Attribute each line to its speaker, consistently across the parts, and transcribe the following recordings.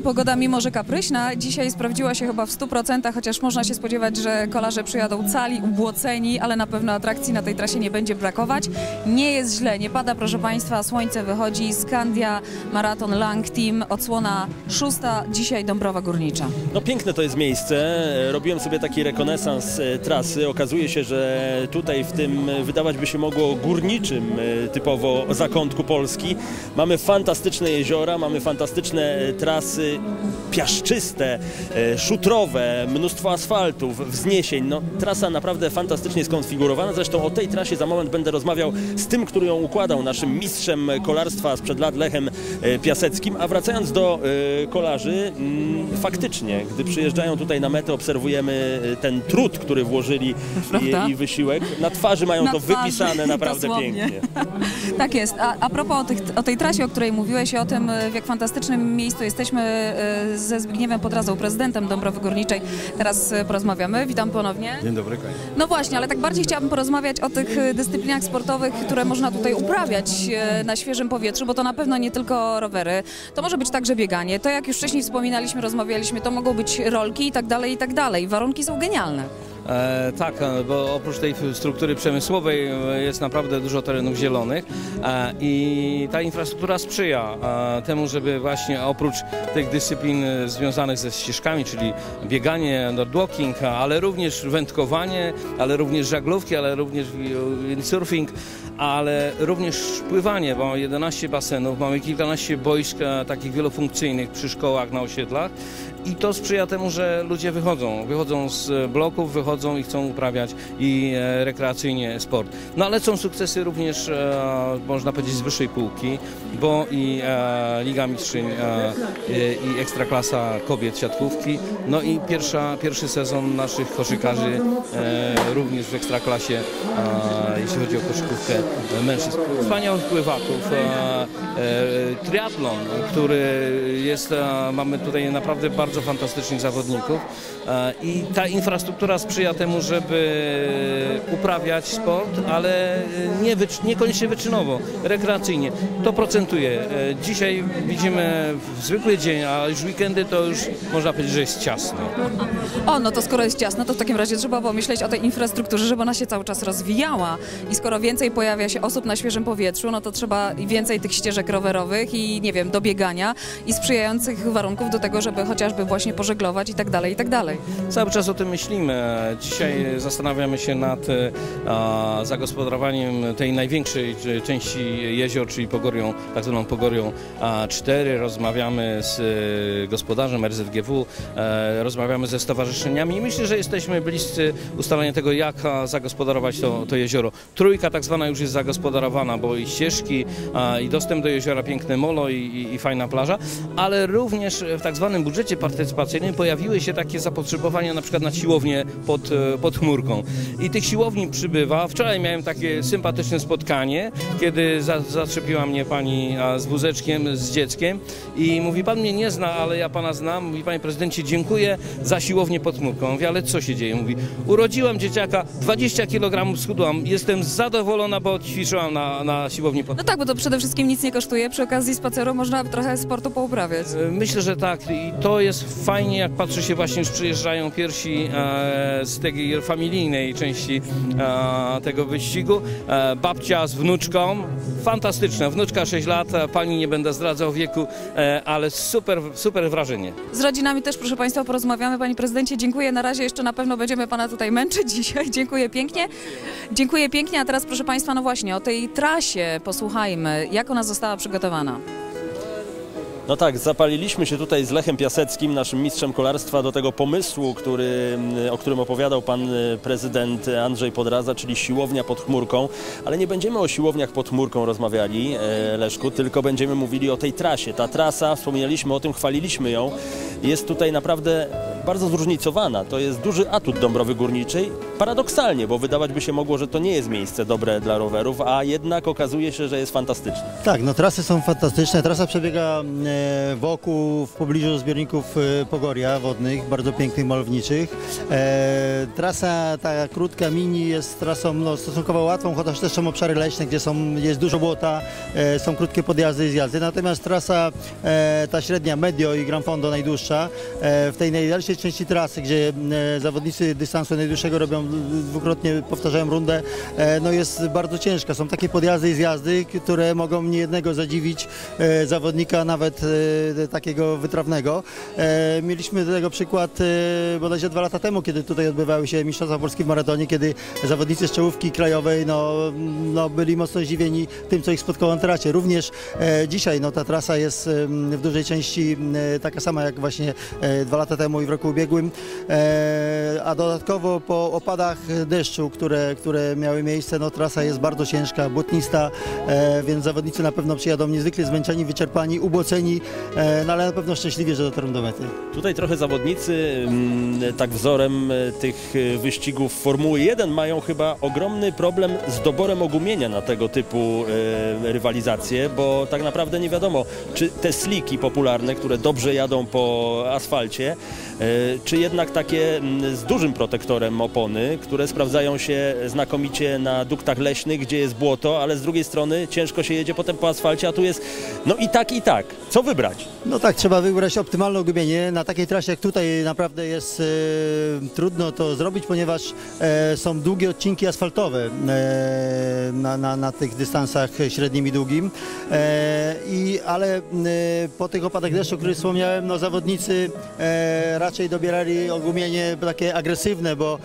Speaker 1: Pogoda mimo, że kapryśna, dzisiaj sprawdziła się chyba w 100%, chociaż można się spodziewać, że kolarze przyjadą cali, ubłoceni, ale na pewno atrakcji na tej trasie nie będzie brakować. Nie jest źle, nie pada proszę Państwa, słońce wychodzi, Skandia, Maraton Lang Team, odsłona szósta, dzisiaj Dąbrowa Górnicza.
Speaker 2: No piękne to jest miejsce. Robiłem sobie taki rekonesans e, trasy. Okazuje się, że tutaj w tym e, wydawać by się mogło górniczym e, typowo zakątku Polski mamy fantastyczne jeziora, mamy fantastyczne e, trasy piaszczyste, e, szutrowe, mnóstwo asfaltów, wzniesień. No, trasa naprawdę fantastycznie skonfigurowana. Zresztą o tej trasie za moment będę rozmawiał z tym, który ją układał, naszym mistrzem kolarstwa sprzed lat Lechem e, Piaseckim. A wracając do e, kolarzy, mm, faktycznie, gdy przyjeżdżają tutaj na metę, obserwujemy ten trud, który włożyli i, i wysiłek. Na twarzy mają
Speaker 1: Na
Speaker 2: to
Speaker 1: twarzy,
Speaker 2: wypisane naprawdę
Speaker 1: dosłownie.
Speaker 2: pięknie.
Speaker 1: Tak jest. A, a propos o, tych, o tej trasie, o której mówiłeś i o tym, w jak fantastycznym miejscu jesteśmy ze Zbigniewem Podrazą, prezydentem Dąbrowy Górniczej. Teraz e, porozmawiamy. Witam ponownie.
Speaker 3: Dzień dobry.
Speaker 1: No właśnie, ale tak bardziej chciałabym porozmawiać o tych e, dyscyplinach sportowych, które można tutaj uprawiać e, na świeżym powietrzu, bo to na pewno nie tylko rowery, to może być także bieganie. To jak już wcześniej wspominaliśmy, rozmawialiśmy, to mogą być rolki i tak dalej, i tak dalej. Warunki są genialne.
Speaker 3: E, tak, e, bo oprócz tej struktury przemysłowej e, jest naprawdę dużo terenów zielonych i ta infrastruktura sprzyja temu, żeby właśnie oprócz tych dyscyplin związanych ze ścieżkami, czyli bieganie, nordwalking, ale również wędkowanie, ale również żaglówki, ale również windsurfing, ale również pływanie, bo mamy 11 basenów, mamy kilkanaście boisk takich wielofunkcyjnych przy szkołach na osiedlach i to sprzyja temu, że ludzie wychodzą, wychodzą z bloków, wychodzą i chcą uprawiać i e, rekreacyjnie sport. No ale są sukcesy również, e, można powiedzieć, z wyższej półki, bo i e, Liga Mistrzyń e, e, i Ekstraklasa kobiet siatkówki, no i pierwsza, pierwszy sezon naszych koszykarzy e, również w Ekstraklasie, e, jeśli chodzi o koszykówkę e, mężczyzn. Wspaniałych pływaków, e, e, triatlon, który jest, e, mamy tutaj naprawdę bardzo fantastycznych zawodników e, i ta infrastruktura sprzyja temu, żeby uprawiać sport, ale nie niekoniecznie wyczynowo, rekreacyjnie. To procentuje. E, Dzisiaj widzimy zwykły dzień, a już weekendy to już można powiedzieć, że jest ciasno.
Speaker 1: O, no to skoro jest ciasno, to w takim razie trzeba pomyśleć o tej infrastrukturze, żeby ona się cały czas rozwijała. I skoro więcej pojawia się osób na świeżym powietrzu, no to trzeba więcej tych ścieżek rowerowych i, nie wiem, do biegania i sprzyjających warunków do tego, żeby chociażby właśnie pożeglować i tak dalej, i tak dalej.
Speaker 3: Cały czas o tym myślimy. Dzisiaj zastanawiamy się nad e, a, zagospodarowaniem tej największej części jezior, czyli Pogorią, tak zwaną Pogorią a, 4. Rozmawiamy z e, gospodarzem RZGW, e, rozmawiamy ze stowarzyszeniami i myślę, że jesteśmy bliscy ustalenia tego, jak zagospodarować to, to jezioro. Trójka tak zwana już jest zagospodarowana, bo i ścieżki, a, i dostęp do jeziora, piękne molo i, i, i fajna plaża, ale również w tak zwanym budżecie partycypacyjnym pojawiły się takie zapotrzebowania na przykład na siłownię pod, e, pod chmurką. I tych siłowni przybywa. Wczoraj miałem takie sympatyczne spotkanie, kiedy za, zaczepiła mnie pani z wózeczkiem, z dzieckiem i mówi, pan mnie nie zna, ale ja pana znam. Mówi, panie prezydencie, dziękuję za siłownię pod chmurką. Mówi, ale co się dzieje? Mówi, urodziłam dzieciaka, 20 kg schudłam, jestem zadowolona, bo ćwiczyłam na, na siłowni pod
Speaker 1: No tak, bo to przede wszystkim nic nie kosztuje. Przy okazji spaceru można trochę sportu pouprawiać.
Speaker 3: E, Myślę, że tak i to jest fajnie, jak patrzy się właśnie, już przyjeżdżają pierwsi e, z tej familijnej części e, tego wyścigu. E, babcia z wnuczką, fantastyczna, wnuczka 6 lat, pani nie będę zdradzał wieku, ale super, super wrażenie.
Speaker 1: Z rodzinami też, proszę Państwa, porozmawiamy. Panie prezydencie, dziękuję. Na razie jeszcze na pewno będziemy Pana tutaj męczyć dzisiaj. Dziękuję pięknie. Dziękuję pięknie, a teraz proszę Państwa, no właśnie, o tej trasie posłuchajmy. Jak ona została przygotowana?
Speaker 2: No tak, zapaliliśmy się tutaj z Lechem Piaseckim, naszym mistrzem kolarstwa, do tego pomysłu, który, o którym opowiadał pan y, prezydent Andrzej Podraza, czyli siłownia pod chmurką. Ale nie będziemy o siłowniach pod chmurką rozmawiali, e, Leszku, tylko będziemy mówili o tej trasie. Ta trasa, wspominaliśmy o tym, chwaliliśmy ją, jest tutaj naprawdę bardzo zróżnicowana. To jest duży atut Dąbrowy Górniczej paradoksalnie, bo wydawać by się mogło, że to nie jest miejsce dobre dla rowerów, a jednak okazuje się, że jest fantastyczne.
Speaker 4: Tak, no trasy są fantastyczne. Trasa przebiega e, wokół, w pobliżu zbiorników e, Pogoria wodnych, bardzo pięknych, malowniczych. E, trasa ta krótka mini jest trasą no, stosunkowo łatwą, chociaż też są obszary leśne, gdzie są, jest dużo błota, są krótkie podjazdy i zjazdy. Natomiast trasa ta średnia, Medio i Gran Fondo najdłuższa, w tej najdalszej części trasy, gdzie zawodnicy dystansu najdłuższego robią dwukrotnie, powtarzają rundę, e, no jest bardzo ciężka. Są takie podjazdy i zjazdy, które mogą niejednego zadziwić e, zawodnika, nawet e, takiego wytrawnego. Mieliśmy do tego przykład bodajże dwa lata temu, kiedy tutaj odbywały się Mistrzostwa Polski w maratonie, kiedy zawodnicy z czołówki krajowej no, no, byli mocno zdziwieni tym, co ich spotkało na trasie. Również dzisiaj no, ta trasa jest w dużej części taka sama jak właśnie dwa lata temu i w roku ubiegłym, a dodatkowo po opadach deszczu, które, które miały miejsce, no, trasa jest bardzo ciężka, błotnista, e, więc zawodnicy na pewno przyjadą niezwykle zmęczeni, wyczerpani, ubłoceni, e, no, ale na pewno szczęśliwie, że dotrą do mety.
Speaker 2: Tutaj trochę zawodnicy, mm, tak wzorem e, tych e, wyścigów Formuły 1, mają chyba ogromny problem z doborem ogumienia na tego typu e, rywalizacje, bo tak naprawdę nie wiadomo, czy te sliki popularne, które dobrze jadą po asfalcie, e, czy jednak takie mm, z dużym protektorem opony, które sprawdzają się znakomicie na duktach leśnych, gdzie jest błoto, ale z drugiej strony ciężko się jedzie potem po asfalcie, a tu jest no i tak, i tak. Co wybrać?
Speaker 4: No tak, trzeba wybrać optymalne gubienie. Na takiej trasie jak tutaj naprawdę jest e, trudno to zrobić, ponieważ e, są długie odcinki asfaltowe e, na, na, na tych dystansach średnim i długim. E, i, ale e, po tych opadach deszczu, o których wspomniałem, no zawodnicy raczej dobierali ogumienie takie agresywne, bo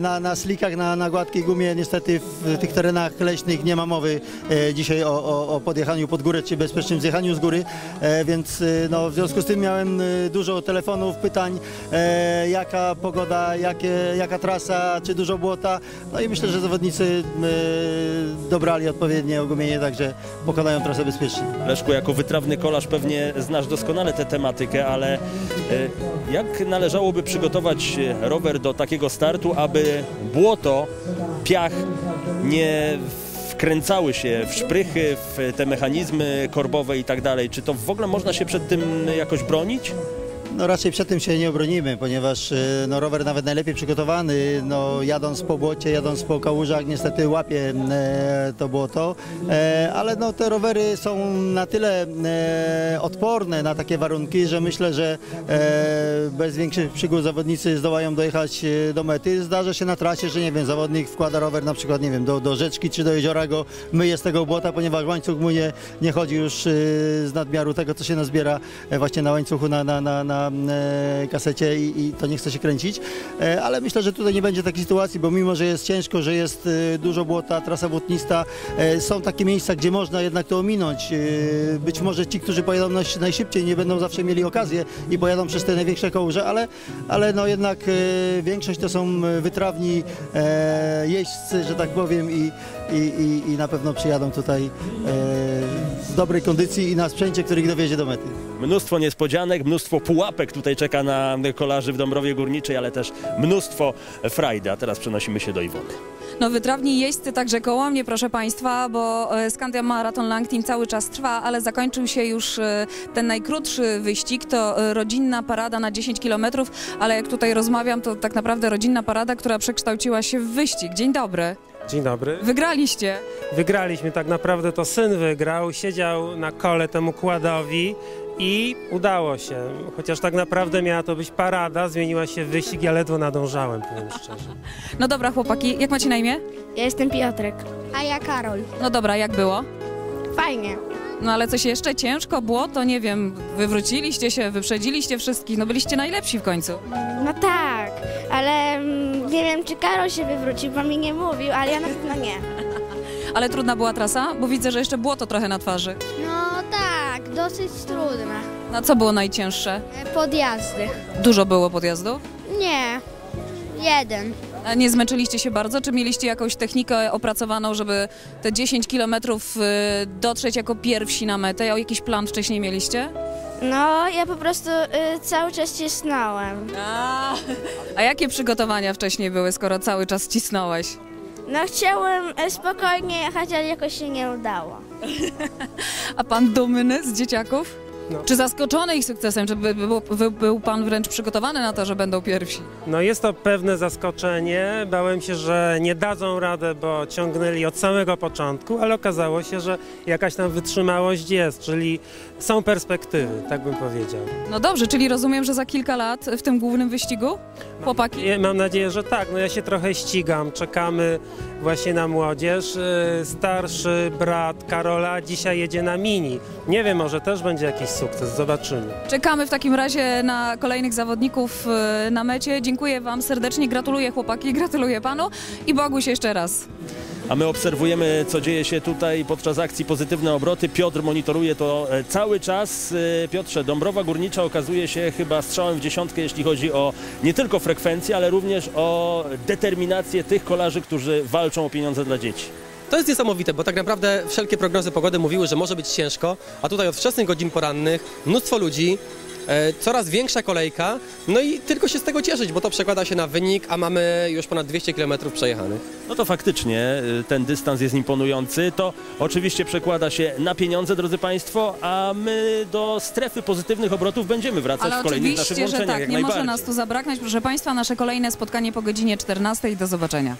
Speaker 4: na, na slikach, na, na gładkiej gumie niestety w tych terenach leśnych nie ma mowy e, dzisiaj o, o, o podjechaniu pod górę czy bezpiecznym zjechaniu z góry, e, więc e, no, w związku z tym miałem dużo telefonów, pytań, jaka pogoda, jakie, jaka trasa, czy dużo błota, no i myślę, że zawodnicy dobrali odpowiednie ogumienie, także pokonają trasę bezpiecznie.
Speaker 2: Leszku, jako wytrawny kolarz pewnie znasz doskonale tę tematykę, ale jak należałoby przygotować rower do takiego startu, aby błoto, piach nie wkręcały się w szprychy, w te mechanizmy korbowe i tak dalej. Czy to w ogóle można się przed tym jakoś bronić?
Speaker 4: No raczej przed tym się nie obronimy, ponieważ e, no, rower nawet najlepiej przygotowany, no, jadąc po błocie, jadąc po kałużach, niestety łapie e, to błoto, e, ale no, te rowery są na tyle e, odporne na takie warunki, że myślę, że e, bez większych przygód zawodnicy zdołają dojechać e, do mety. Zdarza się na trasie, że nie wiem, zawodnik wkłada rower na przykład, nie wiem, do, do rzeczki czy do jeziora go myje z tego błota, ponieważ łańcuch mu nie, nie chodzi już z nadmiaru tego, co się nazbiera właśnie na łańcuchu, na, na, na, na e, kasecie i, i to nie chce się kręcić. E, ale myślę, że tutaj nie będzie takiej sytuacji, bo mimo, że jest ciężko, że jest e, dużo błota, trasa błotnista, są takie miejsca, gdzie można jednak to ominąć. Być może ci, którzy pojadą naj- najszybciej, nie będą zawsze mieli okazję i pojadą przez te największe kołże, ale, ale no jednak większość to są wytrawni jeźdźcy, że tak powiem i, i, i, na pewno przyjadą tutaj dobrej kondycji i na sprzęcie, który ich dowiezie do mety.
Speaker 2: Mnóstwo niespodzianek, mnóstwo pułapek tutaj czeka na kolarzy w Dąbrowie Górniczej, ale też mnóstwo frajdy. A teraz przenosimy się do Iwony.
Speaker 1: No wytrawni jeźdźcy także koło mnie, proszę Państwa, bo e, Skandia Marathon Lang Team cały czas trwa, ale zakończył się już e, ten najkrótszy wyścig, to e, rodzinna parada na 10 km, ale jak tutaj rozmawiam, to tak naprawdę rodzinna parada, która przekształciła się w wyścig. Dzień dobry.
Speaker 5: Dzień dobry.
Speaker 1: Wygraliście.
Speaker 5: Wygraliśmy, tak naprawdę to syn wygrał, siedział na kole temu kładowi i udało się. Chociaż tak naprawdę miała to być parada, zmieniła się w wyścig, ja ledwo nadążałem, powiem szczerze.
Speaker 1: No dobra chłopaki, jak macie na imię?
Speaker 6: Ja jestem Piotrek.
Speaker 7: A ja Karol.
Speaker 1: No dobra, jak było?
Speaker 7: Fajnie.
Speaker 1: No ale coś jeszcze ciężko było, to nie wiem, wywróciliście się, wyprzedziliście wszystkich, no byliście najlepsi w końcu.
Speaker 6: No tak, ale mm, nie wiem, czy Karol się wywrócił, bo mi nie mówił, ale ja na pewno nie.
Speaker 1: Ale trudna była trasa, bo widzę, że jeszcze było to trochę na twarzy.
Speaker 7: No tak, dosyć trudne.
Speaker 1: Na co było najcięższe?
Speaker 7: Podjazdy.
Speaker 1: Dużo było podjazdów?
Speaker 7: Nie. Jeden.
Speaker 1: A nie zmęczyliście się bardzo? Czy mieliście jakąś technikę opracowaną, żeby te 10 kilometrów y, dotrzeć jako pierwsi na metę? A jakiś plan wcześniej mieliście?
Speaker 6: No, ja po prostu y, cały czas cisnąłem.
Speaker 1: A, a jakie przygotowania wcześniej były, skoro cały czas cisnąłeś?
Speaker 6: No, chciałem y, spokojnie jechać, ale jakoś się nie udało.
Speaker 1: A pan dumny z dzieciaków?
Speaker 5: No.
Speaker 1: Czy zaskoczony ich sukcesem? Czy by, był, by, był pan wręcz przygotowany na to, że będą pierwsi?
Speaker 5: No jest to pewne zaskoczenie. Bałem się, że nie dadzą radę, bo ciągnęli od samego początku, ale okazało się, że jakaś tam wytrzymałość jest, czyli są perspektywy, tak bym powiedział.
Speaker 1: No dobrze, czyli rozumiem, że za kilka lat w tym głównym wyścigu chłopaki...
Speaker 5: I Mam nadzieję, że tak. No ja się trochę ścigam. Czekamy właśnie na młodzież. Yy, Starszy brat Karola dzisiaj jedzie na mini. Nie wiem, może też będzie jakiś sukces. Zobaczymy.
Speaker 1: Czekamy w takim razie na kolejnych zawodników e, na mecie. Dziękuję wam serdecznie, gratuluję chłopaki, gratuluję panu i Boguś jeszcze raz.
Speaker 2: A my obserwujemy, co dzieje się tutaj podczas akcji Pozytywne Obroty. Piotr monitoruje to e, cały czas. E, Piotrze, Dąbrowa Górnicza okazuje się chyba strzałem w dziesiątkę, jeśli chodzi o nie tylko frekwencję, ale również o determinację tych kolarzy, którzy walczą o pieniądze dla dzieci.
Speaker 8: To jest niesamowite, bo tak naprawdę wszelkie prognozy pogody mówiły, że może być ciężko, a tutaj od wczesnych godzin porannych mnóstwo ludzi, coraz większa kolejka, no i tylko się z tego cieszyć, bo to przekłada się na wynik, a mamy już ponad 200 km przejechanych.
Speaker 2: No to faktycznie y, ten dystans jest imponujący. To oczywiście przekłada się na pieniądze, drodzy Państwo, a my do strefy pozytywnych obrotów będziemy wracać
Speaker 1: Ale
Speaker 2: w kolejnych naszych
Speaker 1: że
Speaker 2: łączeniach,
Speaker 1: tak,
Speaker 2: jak
Speaker 1: nie może nas tu zabraknąć. Proszę Państwa, nasze kolejne spotkanie po godzinie 14. Do zobaczenia.